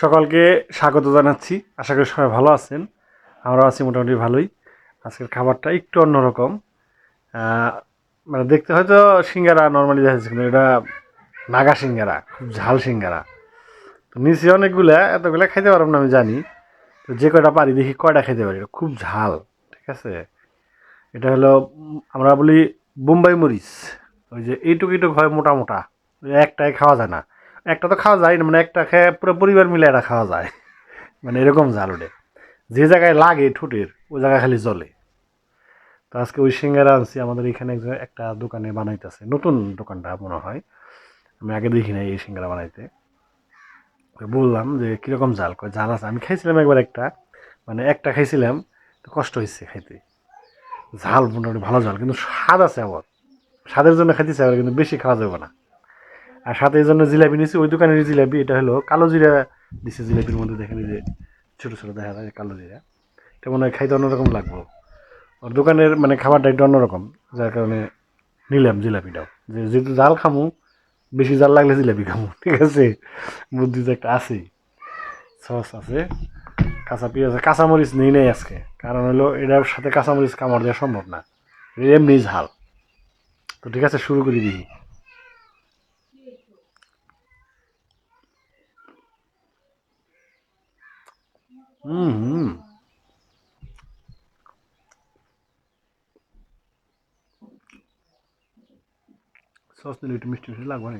সকলকে স্বাগত জানাচ্ছি। আশা করি সবাই ভালো আছেন। আমরা আছি মোটামুটি ভালোই। আজকের খাবারটা একটু অন্যরকম। মানে দেখতে হয়তো সিঙ্গারা নর্মালি দেখা যাচ্ছে, কিন্তু এটা নাগা সিঙ্গারা, খুব ঝাল সিঙ্গারা। তো নিচে অনেকগুলা, এতগুলা খাইতে পারব না, আমি জানি। তো যে কয়টা পারি, দেখি কয়টা খেতে পারি। খুব ঝাল, ঠিক আছে? এটা হলো, আমরা বলি বোম্বাই মরিচ। ওই যে এইটুকু এইটুকু হয় মোটা মোটা। একটাই খাওয়া যায় না। একটা তো খাওয়া যায় না মানে একটা খেয়ে পুরো পরিবার মিলে এটা খাওয়া যায়। মানে এরকম জাল ওঠে যে জায়গায় লাগে ঠোঁটের, ওই জায়গায় খালি জলে। তো আজকে ওই সিঙ্গারা আনছি, আমাদের এখানে একটা দোকানে বানাইতেছে, নতুন দোকানটা মনে হয়। আমি আগে দেখি নাই এই সিঙ্গারা বানাইতে। বললাম যে, কীরকম জাল কয় জাল আছে। আমি খাইছিলাম একবার একটা মানে একটা খাইছিলাম, তো কষ্ট হয়েছে খাইতে। ঝাল মোটামুটি ভালো ঝাল, কিন্তু স্বাদ আছে আবার স্বাদের জন্য খাইতেছে আবার, কিন্তু বেশি খাওয়া যাবে না। আর সাথে এই জন্য জিলাপি নিয়েছি, ওই দোকানের জিলাপি, এটা হলো কালো জিরা দিছে জিলাপির মধ্যে, দেখেন যে ছোটো ছোটো দেখা যায় কালো জিরা। এটা মনে হয় খাইতে অন্যরকম লাগবো। ওর দোকানের মানে খাবারটা একটু অন্যরকম, যার কারণে নিলাম জিলাপিটাও। যে যেহেতু জাল খামু, বেশি জাল লাগলে জিলাপি খামু, ঠিক আছে? বুদ্ধি তো একটা আছেই। সস আছে, কাঁচা পেঁয়াজ কাঁচামরিচ নেই নেই আজকে। কারণ হলো এটার সাথে কাঁচামরিচ কামড় দেওয়া সম্ভব না। এমনি ঝাল। তো ঠিক আছে, শুরু করি দিই হুম হুম সস দিলে একটু মিষ্টি মিষ্টি লাগবে না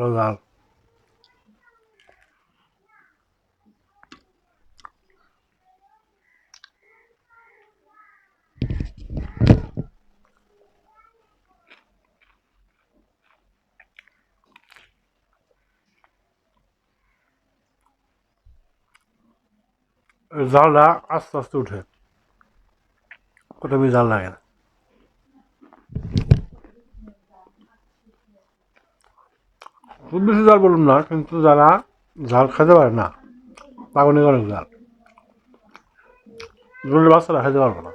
ভালো জাল এই জালটা আস্তে আস্তে উঠে প্রথমে জাল লাগে না খুব বেশি জাল বলুন না, কিন্তু যারা ঝাল খেতে পারে না পাগনি অনেক জাল জলের বাচ্চারা খেতে পারবে না।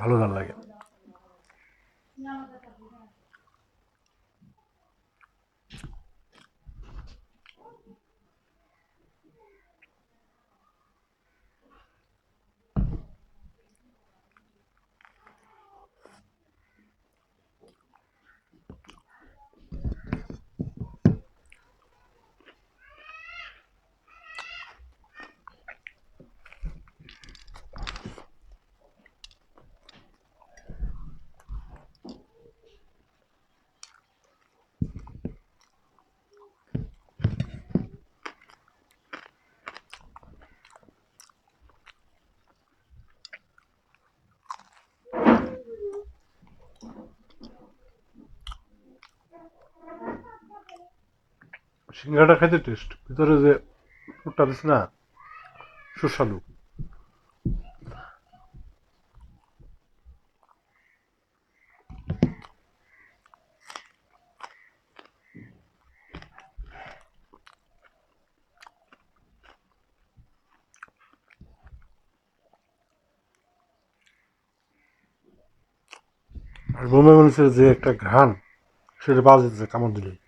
ভালো জাল লাগে। সিঙ্গাটা খাইতে টেস্ট ভিতরে যে ফুটটা দিচ্ছে না, সুস্বাদু। আর বোম্বে মরিচের যে একটা ঘ্রাণ সেটা যেতেছে কামড় দিলেই।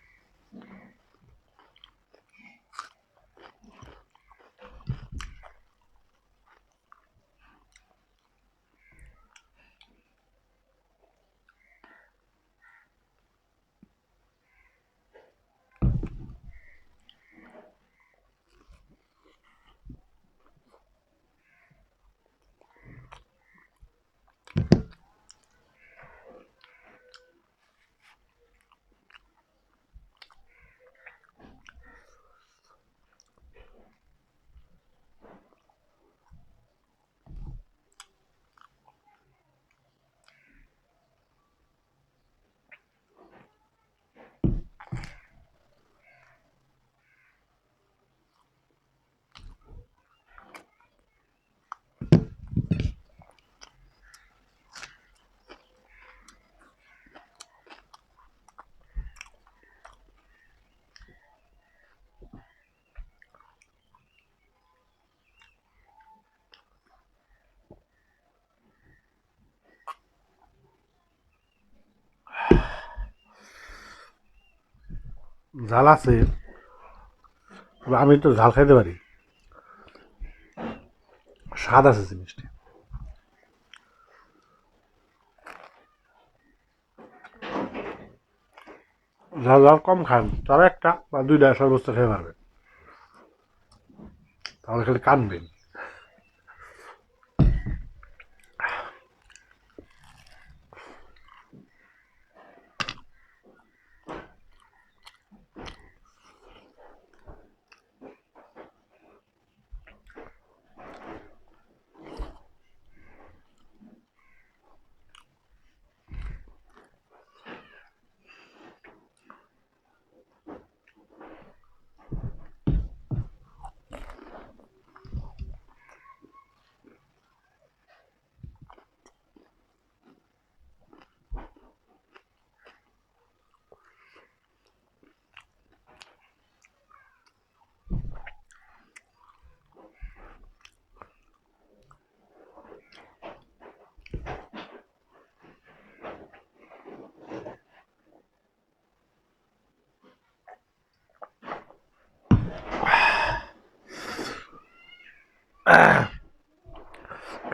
ঝাল আছে আমি তো ঝাল খাইতে পারি। স্বাদ আছে জিনিসটি। ঝাল ঝাল কম খান, তারা একটা বা দুইটা সর্বোচ্চ খেতে পারবে। তাহলে খালি কানবেন।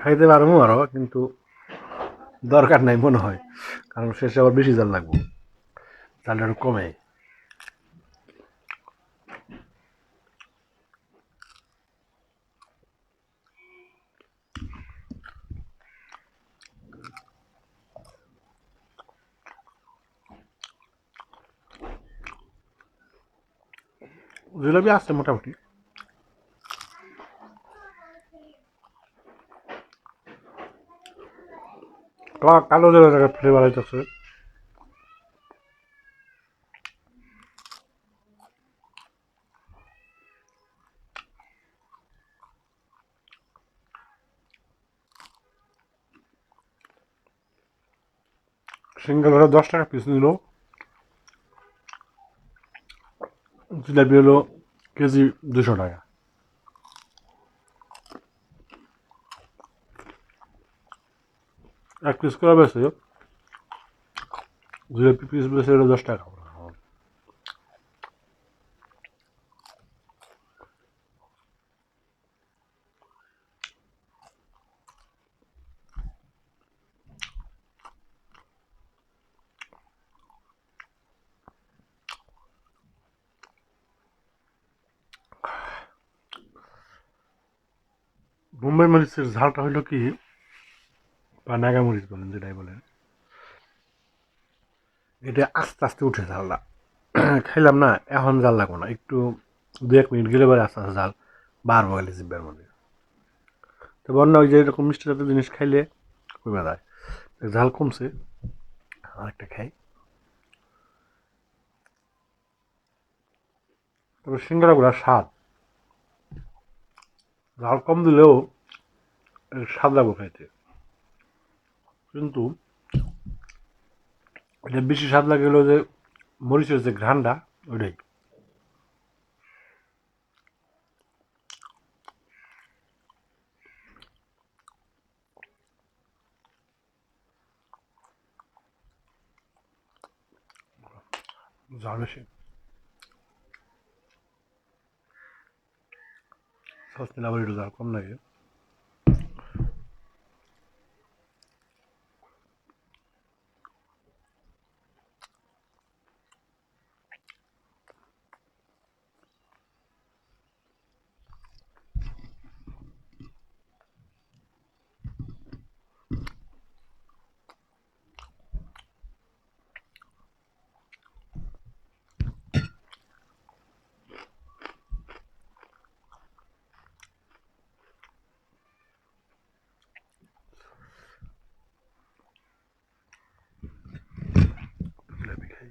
খাইতে পারব আরও, কিন্তু দরকার নাই মনে হয়। কারণ শেষে আবার বেশি জাল লাগবো। জালটা একটু কমে। জিলাপি আসছে মোটামুটি। কালো জিরা ফ্লেভার হইতেছে সিঙ্গেল হলো দশ টাকা পিস নিল। জিলাপি হলো কেজি দুশো টাকা। এক পিস করে বেছে জিলাপি পিস বেছে হলো দশ টাকা মুম্বাই মরিচের ঝালটা হইল কি? বা নাগা মরিচ বলেন যেটাই বলেন। এটা আস্তে আস্তে উঠে ঝালটা খাইলাম না, এখন জাল লাগবো না। একটু দু এক মিনিট গেলে পরে আস্তে আস্তে জাল বারবার গেলে জিব্বার মধ্যে। তো বন্যা ওই যে এরকম মিষ্টি জাতীয় জিনিস খাইলে কমে যায়। ঝাল কমছে, আরেকটা খাই। তবে সিঙ্গারাগুলা স্বাদ। ঝাল কম দিলেও স্বাদ লাগবে খাইতে। কিন্তু এটা বেশি স্বাদ লাগে হলো যে মরিচের যে ঘ্রাণটা, ওইটাই। বেশি সস নিলে আবার একটু কম লাগে জিলাপি খাই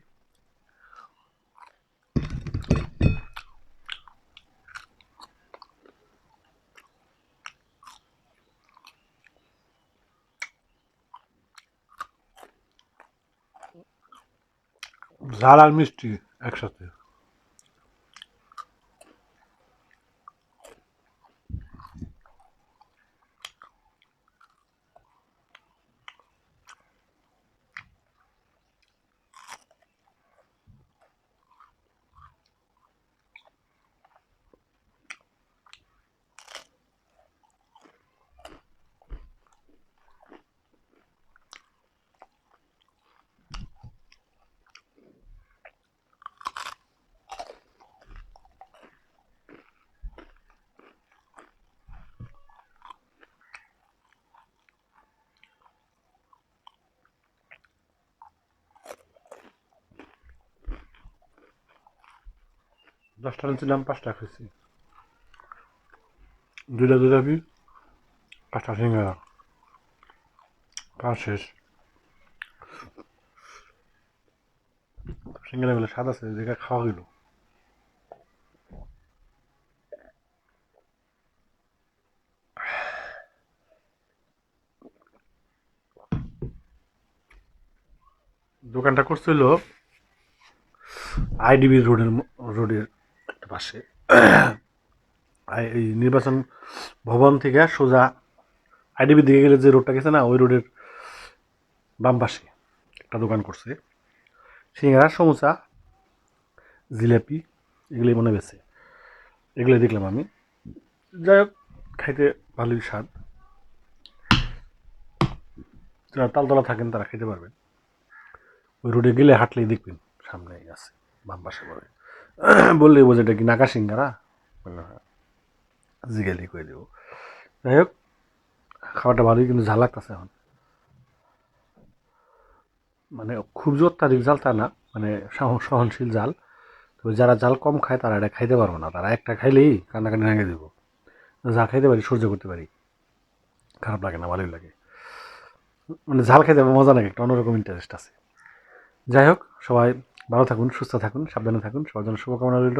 ঝাল আর মিষ্টি একসাথে। দশটা নিয়েছিলাম পাঁচটা খেয়েছি দুইটা দুইটা বি, পাঁচটা সিঙ্গারা পাঁচ শেষ। সিঙ্গারাগুলো স্বাদ আছে যেটা খাওয়া গেল দোকানটা করছিল আইডিবি রোডের রোডের পাশে। এই নির্বাচন ভবন থেকে সোজা আইডিবি দিকে গেলে যে রোডটা গেছে না, ওই রোডের বাম পাশে একটা দোকান করছে। সিঙ্গারা সমোসা জিলাপি, এগুলোই মনে বেছে এগুলোই দেখলাম আমি। যাই হোক, খাইতে ভালোই স্বাদ। যারা তালতলা থাকেন, তারা খেতে পারবেন। ওই রোডে গেলে হাঁটলেই দেখবেন সামনেই আছে, বাম পাশে পড়ে বললেই বোঝে এটা কি, নাকা সিঙ্গারা? হ্যাঁ। জিজ্ঞাসা করে দেবো। যাই হোক খাওয়াটা ভালোই কিন্তু ঝাল লাগতেছে এখন। মানে খুব যে অত্যাধিক জাল তা না মানে সহ- সহনশীল জাল তবে যারা জাল কম খায়, তারা এটা খাইতে পারব না। তারা একটা খাইলেই কান্নাকানি ভেঙে দেবো। যা খাইতে পারি, সহ্য করতে পারি। খারাপ লাগে না, ভালোই লাগে। মানে ঝাল খাইতে মজা লাগে, একটা অন্যরকম ইন্টারেস্ট আছে। যাই হোক, সবাই ভালো থাকুন সুস্থ থাকুন সাবধানে থাকুন সবার জন্য শুভকামনা রইল।